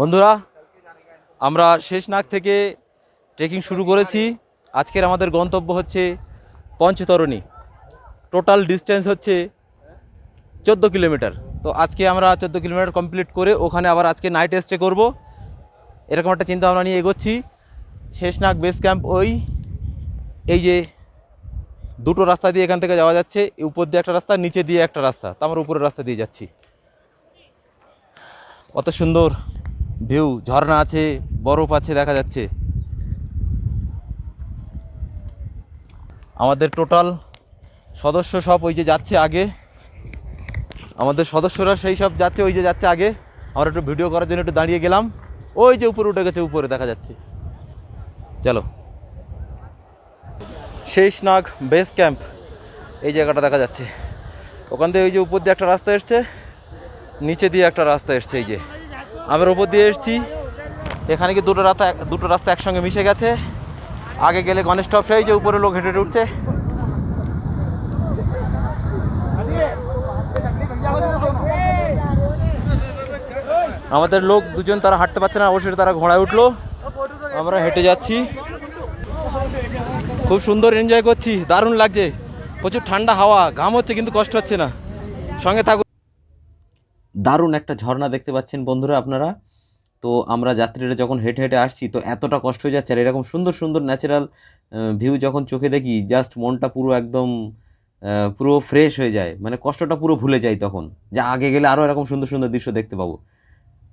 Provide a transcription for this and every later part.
বন্ধুরা, আমরা শেষনাগ থেকে ট্রেকিং শুরু করেছি। আজকের আমাদের গন্তব্য হচ্ছে পঞ্চতরণী। টোটাল ডিস্টেন্স হচ্ছে চোদ্দ কিলোমিটার। তো আজকে আমরা চোদ্দ কিলোমিটার কমপ্লিট করে ওখানে আবার আজকে নাইট স্টে করব। এরকম একটা চিন্তা ভাবনা নিয়ে এগোচ্ছি। শেষনাগ বেস ক্যাম্প ওই, এই যে দুটো রাস্তা দিয়ে এখান থেকে যাওয়া যাচ্ছে। উপর দিয়ে একটা রাস্তা, নিচে দিয়ে একটা রাস্তা। তো আমরা উপরের রাস্তা দিয়ে যাচ্ছি। কত সুন্দর। ভিউ ঝর্ণা আছে, বরফ আছে, দেখা যাচ্ছে। আমাদের টোটাল সদস্য সব ওই যে যাচ্ছে আগে। আমাদের সদস্যরা সেই সব যাচ্ছে, ওই যে যাচ্ছে আগে। আমরা একটু ভিডিও করার জন্য একটু দাঁড়িয়ে গেলাম। ওই যে উপরে উঠে গেছে, উপরে দেখা যাচ্ছে। চলো। শেষনাগ বেস ক্যাম্প, এই জায়গাটা দেখা যাচ্ছে। ওখান থেকে ওই যে উপর দিয়ে একটা রাস্তা এসছে, নিচে দিয়ে একটা রাস্তা এসছে, এই যে। আমরা উপর দিয়ে এসেছি। এখানে কি দুটো রাস্তা দুটো রাস্তা একসঙ্গে মিশে গেছে? আগে গেলে গণেশ টপ সেই যে উপরে লোক হেঁটে হেঁটে উঠছে। আমাদের লোক দুজন তারা হাঁটতে পারছে না অবশ্যই তারা ঘোড়ায় উঠল। আমরা হেঁটে যাচ্ছি। খুব সুন্দর এনজয় করছি, দারুণ লাগছে। প্রচুর ঠান্ডা হাওয়া, ঘাম হচ্ছে কিন্তু কষ্ট হচ্ছে না। সঙ্গে থাকুন। দারুণ একটা ঝর্ণা দেখতে পাচ্ছেন বন্ধুরা আপনারা। তো আমরা যাত্রীরা যখন হেঁটে হেঁটে আসছি, তো এতটা কষ্ট হয়ে যাচ্ছে আর এরকম সুন্দর সুন্দর ন্যাচারাল ভিউ যখন চোখে দেখি জাস্ট মনটা পুরো একদম পুরো ফ্রেশ হয়ে যায়। মানে কষ্টটা পুরো ভুলে যায় তখন। যা আগে গেলে আরও এরকম সুন্দর সুন্দর দৃশ্য দেখতে পাবো।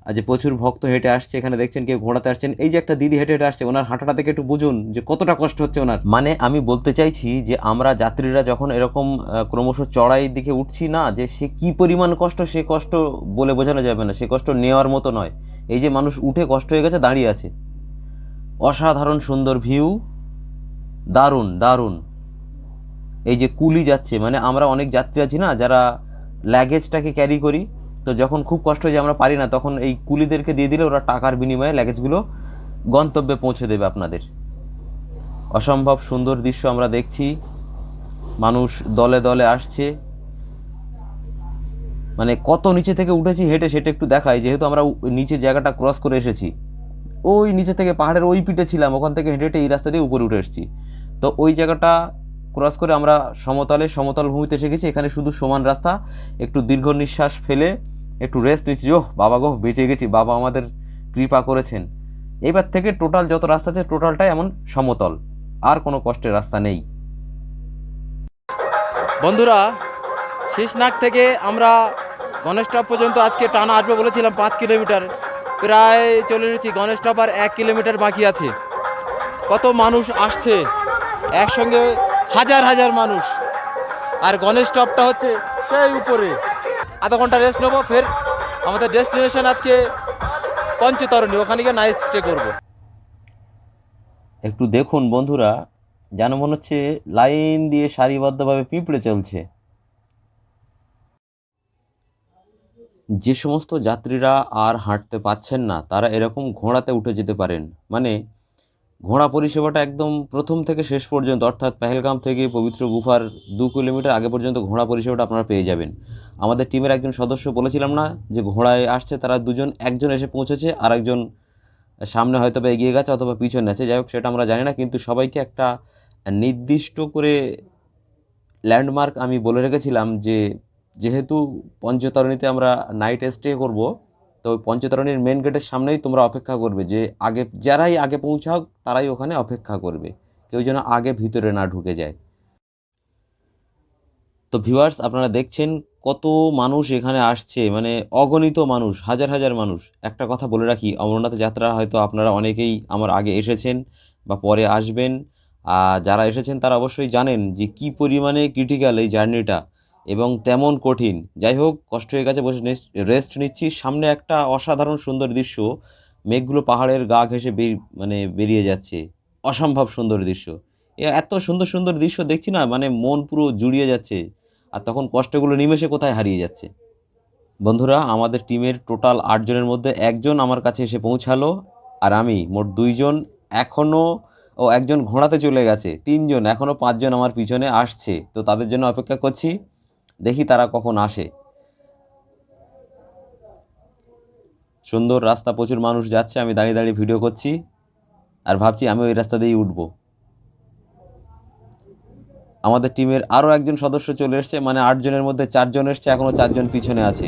যে প্রচুর ভক্ত হেঁটে আসছে, এখানে দেখছেন কেউ ঘোড়াতে আসছেন। এই যে একটা দিদি হেঁটে হেঁটে আসছে, ওনার হাঁটাটা থেকে একটু বুঝুন যে কতটা কষ্ট হচ্ছে ওনার। মানে আমি বলতে চাইছি যে আমরা যাত্রীরা যখন এরকম ক্রমশ চড়াই দিকে উঠছি না, যে সে কি পরিমাণ কষ্ট, সে কষ্ট বলে বোঝানো যাবে না, সে কষ্ট নেওয়ার মতো নয়। এই যে মানুষ উঠে কষ্ট হয়ে গেছে, দাঁড়িয়ে আছে। অসাধারণ সুন্দর ভিউ। দারুণ দারুণ। এই যে কুলি যাচ্ছে মানে আমরা অনেক যাত্রী আছি না, যারা লাগেজটাকে ক্যারি করি তো যখন খুব কষ্ট হয়ে আমরা পারি না, তখন এই কুলিদেরকে দিয়ে দিলে ওরা টাকার বিনিময়ে লাগেজগুলো গন্তব্যে পৌঁছে দেবে আপনাদের। অসম্ভব সুন্দর দৃশ্য আমরা দেখছি। মানুষ দলে দলে আসছে। মানে কত নিচে থেকে উঠেছি, হেঁটে সেটা একটু দেখাই। যেহেতু আমরা নিচে জায়গাটা ক্রস করে এসেছি। ওই নিচে থেকে পাহাড়ের ওই পিঠে ছিলাম, ওখান থেকে হেঁটে হেঁটে এই রাস্তা দিয়ে উপরে উঠে এসেছি। তো ওই জায়গাটা ক্রস করে আমরা সমতলে সমতল ভূমিতে এসে গেছি এখানে শুধু সমান রাস্তা, একটু দীর্ঘ নিঃশ্বাস ফেলে একটু রেস্ট নিচ্ছি। ওহ, বাবা গো, বেঁচে গেছি, বাবা আমাদের কৃপা করেছেন। এবার থেকে টোটাল যত রাস্তা আছে টোটালটাই এমন সমতল, আর কোনো কষ্টের রাস্তা নেই। বন্ধুরা শেষনাগ থেকে আমরা গণেশ টপ পর্যন্ত আজকে টানা আসবে বলেছিলাম পাঁচ কিলোমিটার। প্রায় চলে এসেছি, গণেশ টপ আর এক কিলোমিটার বাকি আছে। কত মানুষ আসছে, একসঙ্গে হাজার হাজার মানুষ। আর গণেশ টপটা হচ্ছে সেই উপরে। আধা ঘণ্টা রেস্ট নেব, ফের আমাদের ডেস্টিনেশন আজকে পঞ্চতরণী, ওখানে গিয়ে নাইট স্টে করব। একটু দেখুন বন্ধুরা, যেন মনে হচ্ছে লাইন দিয়ে সারিবদ্ধভাবে পিঁপড়ে চলছে। যে সমস্ত যাত্রীরা আর হাঁটতে পাচ্ছেন না, তারা এরকম ঘোড়াতে উঠে যেতে পারেন। মানে ঘোড়া পরিষেবাটা একদম প্রথম থেকে শেষ পর্যন্ত, অর্থাৎ পেহেলগাম থেকে পবিত্র গুফার দু কিলোমিটার আগে পর্যন্ত ঘোড়া পরিষেবাটা আপনারা পেয়ে যাবেন। আমাদের টিমের একজন সদস্য বলেছিলাম না যে ঘোড়ায় আসছে, তারা দুজন, একজন এসে পৌঁছেছে আর একজন সামনে হয়তো বা এগিয়ে গেছে অথবা পিছনে আছে। যাই হোক, সেটা আমরা জানি না, কিন্তু সবাইকে একটা নির্দিষ্ট করে ল্যান্ডমার্ক আমি বলে রেখেছিলাম যে যেহেতু পঞ্চতরণীতে আমরা নাইট স্টে করব তো ওই পঞ্চতরণীর মেন গেটের সামনেই তোমরা অপেক্ষা করবে যে আগে, যারাই আগে পৌঁছাও তারাই ওখানে অপেক্ষা করবে। কেউ যেন আগে ভিতরে না ঢুকে যায়। তো ভিউয়ার্স আপনারা দেখছেন কত মানুষ এখানে আসছে মানে অগণিত মানুষ, হাজার হাজার মানুষ। একটা কথা বলে রাখি, অমরনাথ যাত্রা হয়তো আপনারা অনেকেই আমার আগে এসেছেন বা পরে আসবেন। যারা এসেছেন, তারা অবশ্যই জানেন যে কি পরিমাণে ক্রিটিক্যাল এই জার্নিটা এবং তেমন কঠিন। যাই হোক, কষ্ট হয়ে গেছে, বসে রেস্ট নিচ্ছি। সামনে একটা অসাধারণ সুন্দর দৃশ্য। মেঘগুলো পাহাড়ের গা বের মানে বেরিয়ে যাচ্ছে। অসম্ভব সুন্দর দৃশ্য। এত সুন্দর সুন্দর দৃশ্য দেখছি না মানে মন পুরো জুড়িয়ে যাচ্ছে। আর তখন কষ্টগুলো নিমেষে কোথায় হারিয়ে যাচ্ছে? বন্ধুরা, আমাদের টিমের টোটাল আটজনের মধ্যে একজন আমার কাছে এসে পৌঁছালো, আর আমি মোট দুইজন এখনও ও একজন ঘোড়াতে চলে গেছে। তিনজন এখনও পাঁচজন আমার পিছনে আসছে। তো তাদের জন্য অপেক্ষা করছি। দেখি তারা কখন আসে। সুন্দর রাস্তা, প্রচুর মানুষ যাচ্ছে, আমি দাঁড়িয়ে দাঁড়িয়ে ভিডিও করছি, আর ভাবছি আমি ওই রাস্তা দিয়েই উঠবো। আমাদের টিমের আরও একজন সদস্য চলে এসছে মানে আটজনের মধ্যে চারজন এসছে এখনও চারজন পিছনে আছে।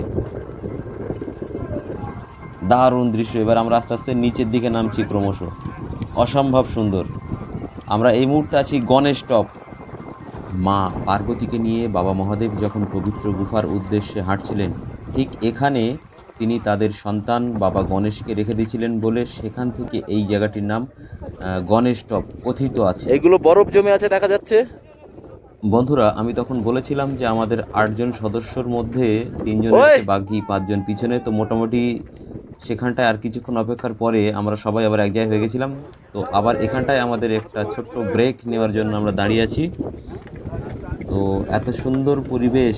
দারুণ দৃশ্য, এবার আমরা আস্তে আস্তে নিচের দিকে নামছি ক্রমশ। অসম্ভব সুন্দর। আমরা এই মুহূর্তে আছি গণেশ টপ। মা পার্বতীকে নিয়ে বাবা মহাদেব যখন পবিত্র গুফার উদ্দেশ্যে হাঁটছিলেন ঠিক এখানে তিনি তাদের সন্তান বাবা গণেশকে রেখে দিয়েছিলেন বলে সেখান থেকে এই জায়গাটির নাম গণেশ টপ কথিত আছে। এইগুলো বরফ জমে আছে দেখা যাচ্ছে? বন্ধুরা আমি তখন বলেছিলাম যে আমাদের আটজন সদস্যর মধ্যে তিনজন! এসছে বাঘি পাঁচজন পিছনে। তো মোটামুটি সেখানটায় আর কিছুক্ষণ অপেক্ষার পরে আমরা সবাই আবার এক জায়গায় হয়ে গেছিলাম। তো আবার এখানটায় আমাদের একটা ছোট্ট ব্রেক নেওয়ার জন্য আমরা দাঁড়িয়ে আছি। তো এত সুন্দর পরিবেশ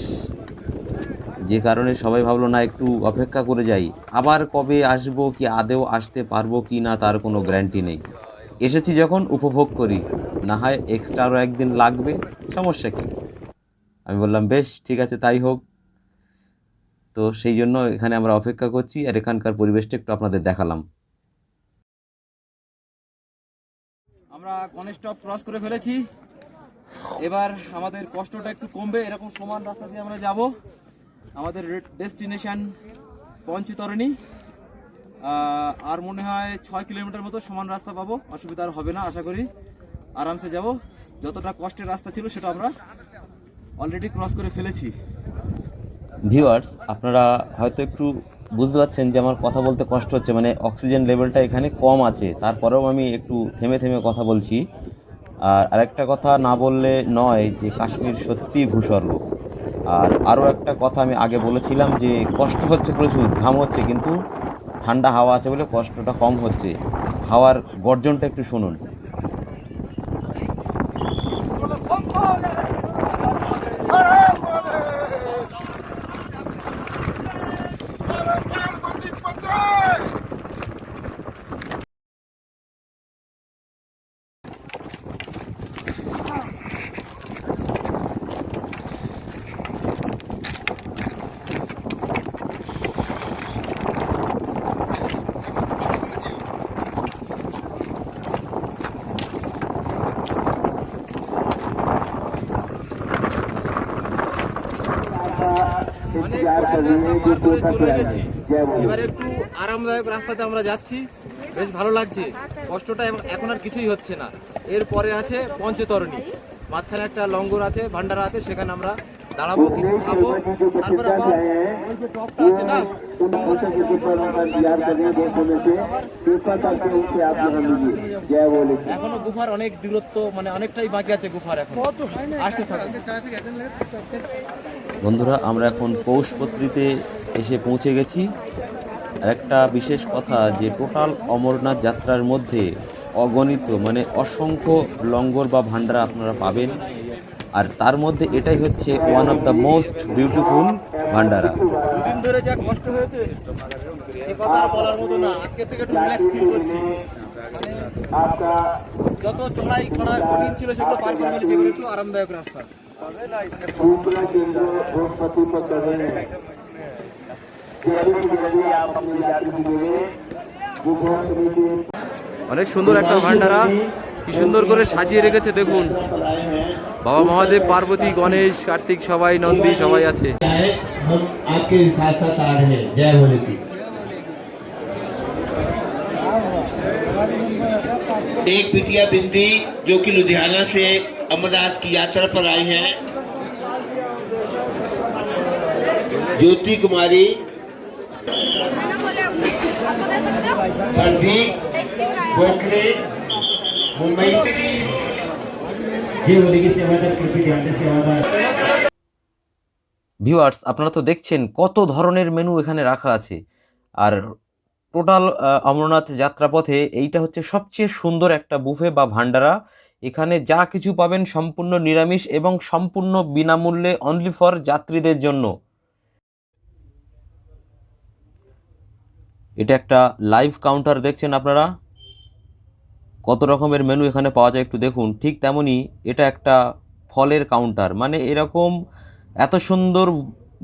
যে কারণে সবাই ভাবলো, না, একটু অপেক্ষা করে যাই। আবার কবে আসব, কি আদেও আসতে পারব কি না, তার কোনো গ্যারান্টি নেই। এসেছি যখন, উপভোগ করি। না হয় এক্সট্রা আরও একদিন লাগবে, সমস্যা কি? আমি বললাম, বেশ, ঠিক আছে, তাই হোক। তো সেই জন্য এখানে আমরা অপেক্ষা করছি, আর এখানকার পরিবেশটা একটু আপনাদের দেখালাম। আমরা গণেশ টপ ক্রস করে ফেলেছি। এবার আমাদের কষ্টটা একটু কমবে, এরকম সমান রাস্তা দিয়ে আমরা যাব। আমাদের ডেস্টিনেশন পঞ্চতরণী। আর মনে হয় ছয় কিলোমিটার মতো সমান রাস্তা পাবো, অসুবিধা আর হবে না, আশা করি। আরামসে যাব। যতটা কষ্টের রাস্তা ছিল সেটা আমরা অলরেডি ক্রস করে ফেলেছি। ভিউয়ার্স আপনারা হয়তো একটু বুঝতে পারছেন যে আমার কথা বলতে কষ্ট হচ্ছে মানে অক্সিজেন লেভেলটা এখানে কম আছে। তারপরেও আমি একটু থেমে থেমে কথা বলছি। আর আরেকটা কথা না বললে নয় যে কাশ্মীর সত্যি ভূস্বর্গ। আর আরও একটা কথা আমি আগে বলেছিলাম যে কষ্ট হচ্ছে প্রচুর, ঘাম হচ্ছে, কিন্তু ঠান্ডা হাওয়া আছে বলে কষ্টটা কম হচ্ছে। হাওয়ার গর্জনটা একটু শুনুন অনেক কঠিন রাস্তা পার করে চলে গেছি এবার একটু আরামদায়ক রাস্তাতে আমরা যাচ্ছি। বেশ ভালো লাগছে। কষ্টটা এখন আর কিছুই হচ্ছে না। এরপরে আছে পঞ্চতরণী। মাঝখানে একটা লঙ্গর আছে ভান্ডারা আছে সেখানে আমরা দাঁড়াবো কিছু খাব। তারপরে আবার ওই যে টপটা আছে না এখনও গুফার অনেক দূরত্ব মানে অনেকটাই বাকি আছে গুফার এখন। আসতে থাকে। বন্ধুরা, আমরা এখন পৌষপত্রিতে এসে পৌঁছে গেছি। একটা বিশেষ কথা, যে টোটাল অমরনাথ যাত্রার মধ্যে অগণিত মানে অসংখ্য লঙ্গর বা ভান্ডারা আপনারা পাবেন। আর তার মধ্যে এটাই হচ্ছে one of the most beautiful Bhandara যত চড়াই করা কঠিন ছিল, সেগুলো পার করে ফেলেছি একটু আরামদায়ক রাস্তা। অনেক সুন্দর একটা ভান্ডারা কি সুন্দর করে সাজিয়ে রেখেছে দেখুন বাবা মহাদেব পার্বতী গণেশ কার্তিক সবাই নন্দী সবাই আছে है हम आपके साथ साथ आ रहे हैं जय भोले की एक बिटिया बिंदी जो कि लुधियाना से अमरनाथ की यात्रा पर आई हैं ज्योति कुमारी प्रदीप गोखले मुंबई से जय भोले की सेवा कर कृपया ध्यान से सेवादार ভিউয়ার্স আপনারা তো দেখছেন কত ধরনের মেনু এখানে রাখা আছে আর টোটাল অমরনাথ যাত্রাপথে এইটা হচ্ছে সবচেয়ে সুন্দর একটা বুফে বা ভান্ডারা এখানে যা কিছু পাবেন সম্পূর্ণ নিরামিষ এবং সম্পূর্ণ বিনামূল্যে অনলি ফর যাত্রীদের জন্য। এটা একটা লাইভ কাউন্টার দেখছেন আপনারা? কত রকমের মেনু এখানে পাওয়া যায় একটু দেখুন। ঠিক তেমনি এটা একটা ফলের কাউন্টার মানে এরকম এত সুন্দর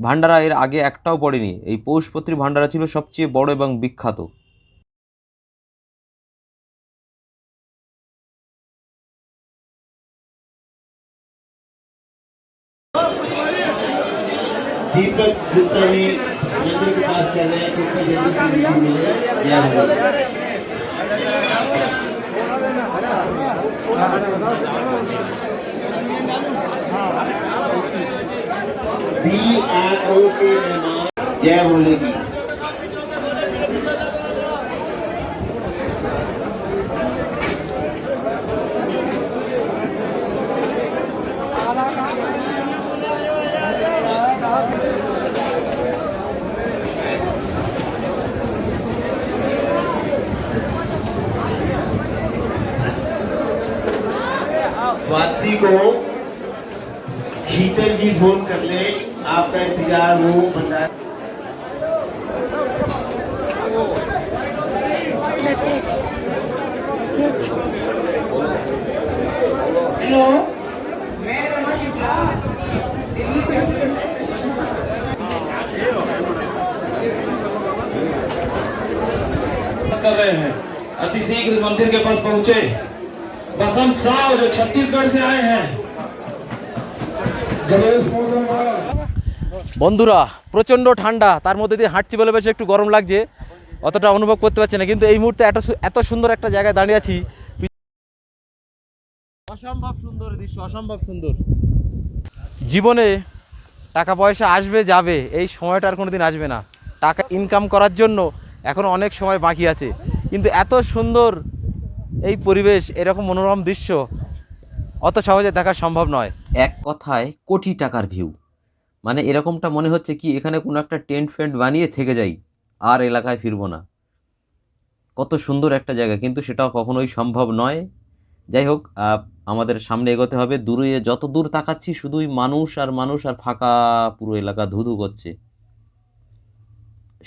ভান্ডারা এর আগে একটাও পড়েনি। এই পৌষপত্রী ভান্ডারা ছিল সবচেয়ে বড় এবং বিখ্যাত। दीपक गुप्ता जी मंदिर के पास कर रहे हैं कितना जल्दी से मीटिंग मिलेगा जय हो। आर ओ के जय बोलेगी। को शीतल जी फ़ोन कर ले आपका इंतज़ार वो बता हेलो। मैं रमा शुक्ला। दिल्ली से कर रहे हैं। अति शीघ्र मंदिर के पास पहुँचे। बसंत साव जो छत्तीसगढ़ से आए हैं गणेश मोदन বন্ধুরা প্রচণ্ড ঠান্ডা তার মধ্যে দিয়ে হাঁটছি বলে বেশ একটু গরম লাগছে অতটা অনুভব করতে পারছি না কিন্তু এই মুহূর্তে এত সু- এত সুন্দর একটা জায়গায় দাঁড়িয়ে আছি অসম্ভব সুন্দর দৃশ্য অসম্ভব সুন্দর জীবনে টাকা পয়সা আসবে যাবে এই সময়টা আর কোনোদিন আসবে না টাকা ইনকাম করার জন্য এখন অনেক সময় বাকি আছে কিন্তু এত সুন্দর এই পরিবেশ, এরকম মনোরম দৃশ্য অত সহজে দেখা সম্ভব নয়। এক কথায় কোটি টাকার ভিউ মানে এরকমটা মনে হচ্ছে কি, এখানে কোনো একটা টেন্ট ফেন্ট বানিয়ে থেকে যাই, আর এলাকায় ফিরবো না। কত সুন্দর একটা জায়গা, কিন্তু সেটাও কখনোই সম্ভব নয়। যাই হোক আমাদের সামনে এগোতে হবে। দূরে যত দূর তাকাচ্ছি, শুধুই মানুষ আর মানুষ আর ফাঁকা পুরো এলাকা ধুধু করছে।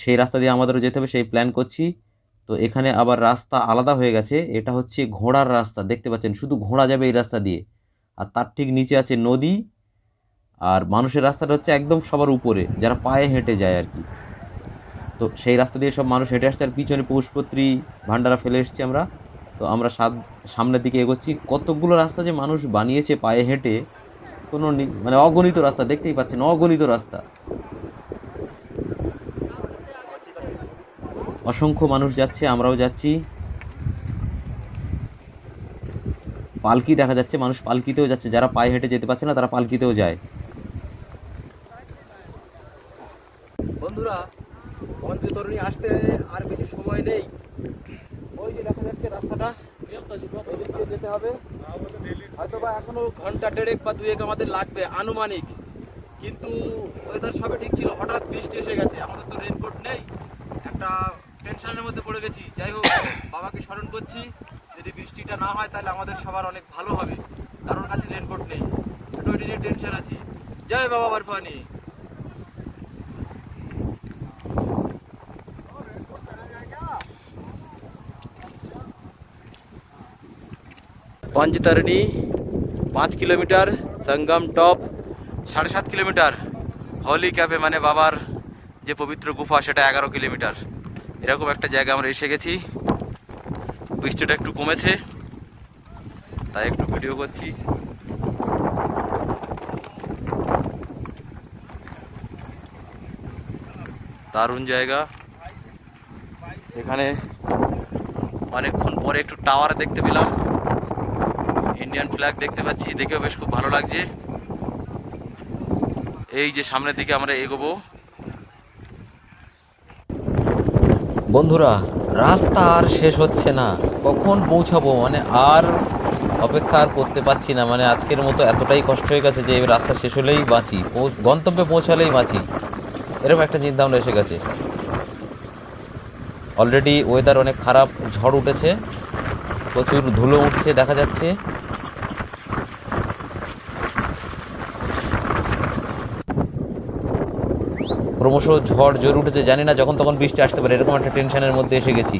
সেই রাস্তা দিয়ে আমাদেরও যেতে হবে, সেই প্ল্যান করছি। তো এখানে আবার রাস্তা আলাদা হয়ে গেছে। এটা হচ্ছে ঘোড়ার রাস্তা, দেখতে পাচ্ছেন? শুধু ঘোড়া যাবে এই রাস্তা দিয়ে। আর তার ঠিক নিচে আছে নদী। আর মানুষের রাস্তাটা হচ্ছে একদম সবার উপরে, যারা পায়ে হেঁটে যায় আর কি। তো সেই রাস্তা দিয়ে সব মানুষ হেঁটে আসছে, আর পিছনে পৌষপত্রী ভান্ডারা ফেলে এসেছি আমরা। তো আমরা সামনের দিকে এগোচ্ছি। কতগুলো রাস্তা যে মানুষ বানিয়েছে পায়ে হেঁটে, কোনো মানে অগণিত রাস্তা, দেখতেই পাচ্ছেন? অগণিত রাস্তা। অসংখ্য মানুষ যাচ্ছে, আমরাও যাচ্ছি। পালকি দেখা যাচ্ছে, মানুষ পালকিতেও যাচ্ছে। যারা পায়ে হেঁটে যেতে পারছে না, তারা পালকিতেও যায়। বন্ধুরা আসতে আর বেশি সময় নেই। ওই যে দেখা যাচ্ছে রাস্তাটা যেতে হবে। ঘণ্টা দেড়েক বা দুয়েক আমাদের লাগবে, আনুমানিক। কিন্তু ওয়েদার সবে ঠিক ছিল, হঠাৎ বৃষ্টি এসে গেছে। আমাদের তো টেনশনের মধ্যে পড়ে গেছি। যাই হোক, বাবাকে স্মরণ করছি। যদি বৃষ্টিটা না হয়, তাহলে আমাদের সবার অনেক ভালো হবে। কারোর কাছে রেনকোট নেই। ওইটা নিয়ে টেনশন আছি। জয় বাবা বারফানি। পঞ্চতরণী পাঁচ কিলোমিটার, সঙ্গম টপ, সাড়ে সাত কিলোমিটার। হলি ক্যাফে মানে বাবার যে পবিত্র গুফা, সেটা এগারো কিলোমিটার। এরকম একটা জায়গা আমরা এসে গেছি। বৃষ্টিটা একটু কমেছে, তাই একটু ভিডিও করছি। দারুণ জায়গা। এখানে অনেকক্ষণ পরে একটু টাওয়ার দেখতে পেলাম। ইন্ডিয়ান ফ্ল্যাগ দেখতে পাচ্ছি, দেখেও বেশ খুব ভালো লাগছে। এই যে সামনের দিকে আমরা এগোবো। বন্ধুরা, রাস্তা আর শেষ হচ্ছে না। কখন পৌঁছাবো? মানে আর অপেক্ষা আর করতে পারছি না। মানে আজকের মতো এতটাই কষ্ট হয়ে গেছে যে রাস্তা শেষ হলেই বাঁচি। গন্তব্যে পৌঁছালেই বাঁচি। এরকম একটা চিন্তা ভাবনা এসে গেছে। অলরেডি ওয়েদার অনেক খারাপ, ঝড় উঠেছে। প্রচুর ধুলো উঠছে, দেখা যাচ্ছে। ক্রমশ ঝড় জোর উঠেছে, জানি না যখন তখন বৃষ্টি আসতে পারে, এরকম একটা টেনশনের মধ্যে এসে গেছি।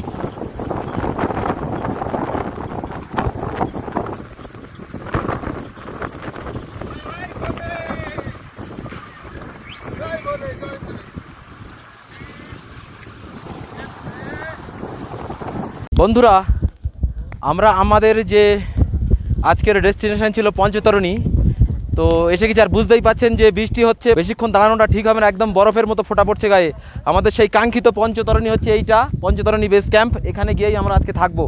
বন্ধুরা, আমরা আমাদের যে আজকের ডেস্টিনেশন ছিল পঞ্চতরণী তো এসে গেছি আর বুঝতেই পাচ্ছেন যে বৃষ্টি হচ্ছে, বেশিক্ষণ দাঁড়ানোটা ঠিক হবে না, একদম বরফের মতো ফোটা পড়ছে গায়ে। আমাদের সেই কাঙ্ক্ষিত পঞ্চতরণী হচ্ছে এইটা, পঞ্চতরণী বেস ক্যাম্প, এখানে গিয়েই আমরা আজকে থাকব।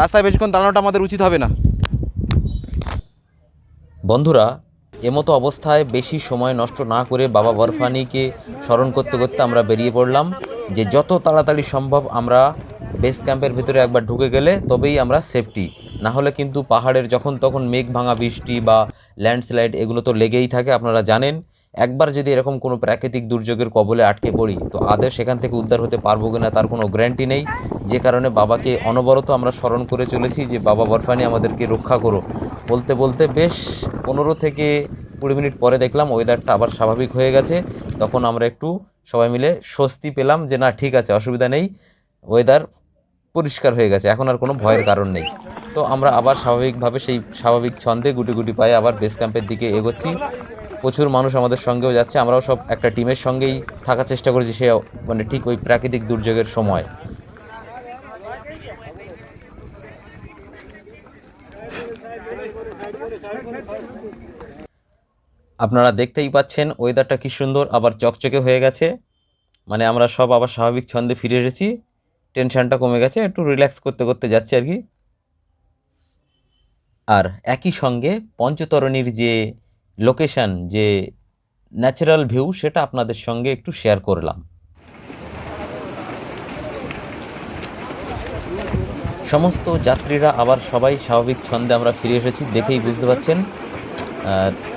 রাস্তায় বেশিক্ষণ দাঁড়ানোটা আমাদের উচিত হবে না। বন্ধুরা, এমতো অবস্থায় বেশি সময় নষ্ট না করে বাবা বরফানিকে স্মরণ করতে করতে আমরা বেরিয়ে পড়লাম। যে যত তাড়াতাড়ি সম্ভব আমরা বেস ক্যাম্পের ভিতরে একবার ঢুকে গেলে তবেই আমরা সেফটি না হলে কিন্তু পাহাড়ের যখন তখন মেঘ ভাঙা বৃষ্টি বা ল্যান্ডস্লাইড এগুলো তো লেগেই থাকে, আপনারা জানেন। একবার যদি এরকম কোনো প্রাকৃতিক দুর্যোগের কবলে আটকে পড়ি, তো আদৌ সেখান থেকে উদ্ধার হতে পারব কিনা তার কোনো গ্যারান্টি নেই। যে কারণে বাবাকে অনবরত আমরা স্মরণ করে চলেছি যে, বাবা বরফানি, আমাদেরকে রক্ষা করো। বলতে বলতে বেশ পনেরো থেকে কুড়ি মিনিট পরে দেখলাম ওয়েদারটা আবার স্বাভাবিক হয়ে গেছে। তখন আমরা একটু সবাই মিলে স্বস্তি পেলাম যে, না, ঠিক আছে, অসুবিধা নেই। ওয়েদার পরিষ্কার হয়ে গেছে। এখন আর কোনো ভয়ের কারণ নেই। তো আমরা আবার স্বাভাবিকভাবে সেই স্বাভাবিক ছন্দে গুটি গুটি পায়ে আবার বেস ক্যাম্পের দিকে এগোচ্ছি। প্রচুর মানুষ আমাদের সঙ্গেও যাচ্ছে। আমরাও সব একটা টিমের সঙ্গেই থাকার চেষ্টা করেছি সে মানে ঠিক ওই প্রাকৃতিক দুর্যোগের সময়। আপনারা দেখতেই পাচ্ছেন ওয়েদারটা কি সুন্দর, আবার চকচকে হয়ে গেছে। মানে আমরা সব আবার স্বাভাবিক ছন্দে ফিরে এসেছি। টেনশনটা কমে গেছে, একটু রিল্যাক্স করতে করতে যাচ্ছি আর কি। আর একই সঙ্গে পঞ্চতরণীর যে লোকেশন যে ন্যাচারাল ভিউ সেটা আপনাদের সঙ্গে একটু শেয়ার করলাম। সমস্ত যাত্রীরা আবার সবাই স্বাভাবিক ছন্দে আমরা ফিরে এসেছি, দেখেই বুঝতে পারছেন।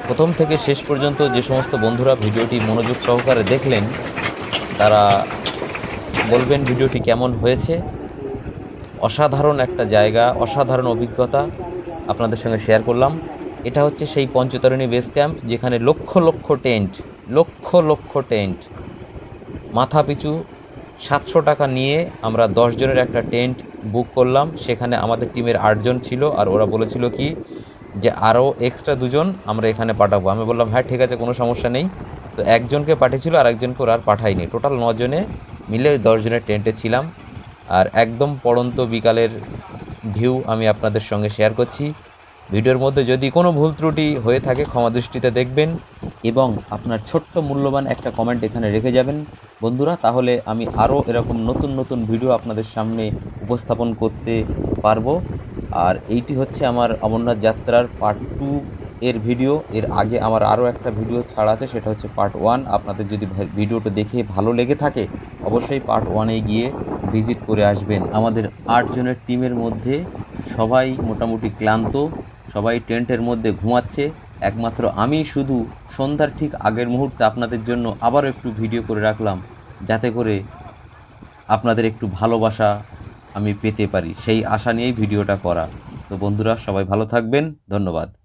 প্রথম থেকে শেষ পর্যন্ত যে সমস্ত বন্ধুরা ভিডিওটি মনোযোগ সহকারে দেখলেন, তারা বলবেন ভিডিওটি কেমন হয়েছে। অসাধারণ একটা জায়গা, অসাধারণ অভিজ্ঞতা। আপনাদের সঙ্গে শেয়ার করলাম। এটা হচ্ছে সেই পঞ্চতরণী বেস ক্যাম্প যেখানে লক্ষ লক্ষ টেন্ট লক্ষ লক্ষ টেন্ট মাথা পিছু সাতশো টাকা নিয়ে আমরা দশ জনের একটা টেন্ট বুক করলাম। সেখানে আমাদের টিমের আটজন ছিল আর ওরা বলেছিল কি যে আরও এক্সট্রা দুজন আমরা এখানে পাঠাবো। আমি বললাম হ্যাঁ ঠিক আছে, কোনো সমস্যা নেই। তো একজনকে পাঠিয়েছিল আর একজনকে ওরা আর পাঠায়নি। টোটাল নজনে মিলে দশজনের টেন্টে ছিলাম। আর একদম পড়ন্ত বিকালের ভিউ আমি আপনাদের সঙ্গে শেয়ার করছি। ভিডিওর মধ্যে যদি কোনো ভুল ত্রুটি হয়ে থাকে, ক্ষমা দৃষ্টিতে দেখবেন এবং আপনার ছোট্ট মূল্যবান একটা কমেন্ট এখানে রেখে যাবেন। বন্ধুরা, তাহলে আমি আরও এরকম নতুন নতুন ভিডিও আপনাদের সামনে উপস্থাপন করতে পারব। আর এইটি হচ্ছে আমার অমরনাথ যাত্রার পার্ট টু এর ভিডিও এর আগে আমার আরও একটা ভিডিও ছাড়া আছে, সেটা হচ্ছে পার্ট ওয়ান আপনাদের যদি ভিডিওটা দেখে ভালো লেগে থাকে, অবশ্যই পার্ট ওয়ানে গিয়ে ভিজিট করে আসবেন। আমাদের আটজনের টিমের মধ্যে সবাই মোটামুটি ক্লান্ত, সবাই টেন্টের মধ্যে ঘুমাচ্ছে। একমাত্র আমি শুধু সন্ধ্যার ঠিক আগের মুহূর্তে আপনাদের জন্য আবারও একটু ভিডিও করে রাখলাম, যাতে করে আপনাদের একটু ভালোবাসা আমি পেতে পারি। সেই আশা নিয়েই ভিডিওটা করা। তো বন্ধুরা, সবাই ভালো থাকবেন। ধন্যবাদ।